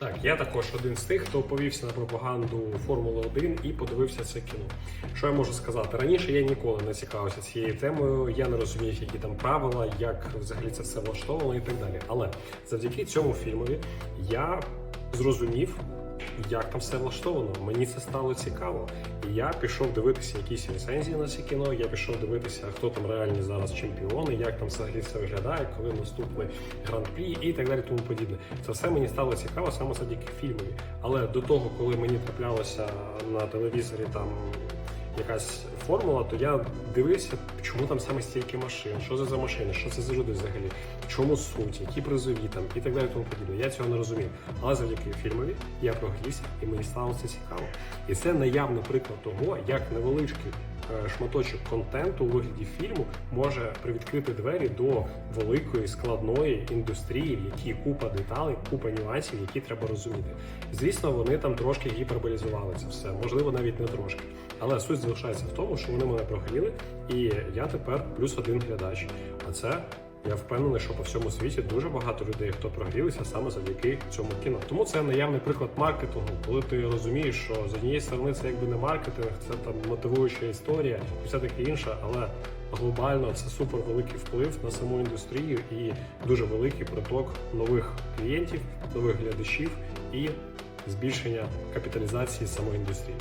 Так, я також один з тих, хто повівся на пропаганду Формули 1 і подивився це кіно. Що я можу сказати? Раніше я ніколи не цікавився цією темою, я не розумів, які там правила, як взагалі це все влаштовано і так далі. Але завдяки цьому фільмові я зрозумів, як там все влаштовано. Мені це стало цікаво. І я пішов дивитися якісь рецензії на це кіно. Я пішов дивитися, хто там реальні зараз чемпіони, як там взагалі все виглядає, коли наступний гран-прі і так далі. Тому подібне. Це все мені стало цікаво саме завдяки фільмові. Але до того, коли мені траплялося на телевізорі там якась формула, то я дивився, чому там саме стільки машин, що це за машини, що це за люди взагалі, в чому суть, які призові там і так далі. Тому подібне. Я цього не розумів. Але завдяки фільмові я прогрівся і мені стало це цікаво. І це наявний приклад того, як невеличкий е, шматочок контенту у вигляді фільму може привідкрити двері до великої складної індустрії, в якій купа деталей, купа нюансів, які треба розуміти. Звісно, вони там трошки гіперболізували це все, можливо, навіть не трошки. Але суть залишається в тому, що вони мене прогріли, і я тепер плюс один глядач. А це я впевнений, що по всьому світі дуже багато людей, хто прогрілися саме завдяки цьому кіно. Тому це наявний приклад маркетингу, коли ти розумієш, що з однієї сторони це якби не маркетинг, це там мотивуюча історія і все таке інше, але глобально це супер великий вплив на саму індустрію і дуже великий приток нових клієнтів, нових глядачів і збільшення капіталізації самої індустрії.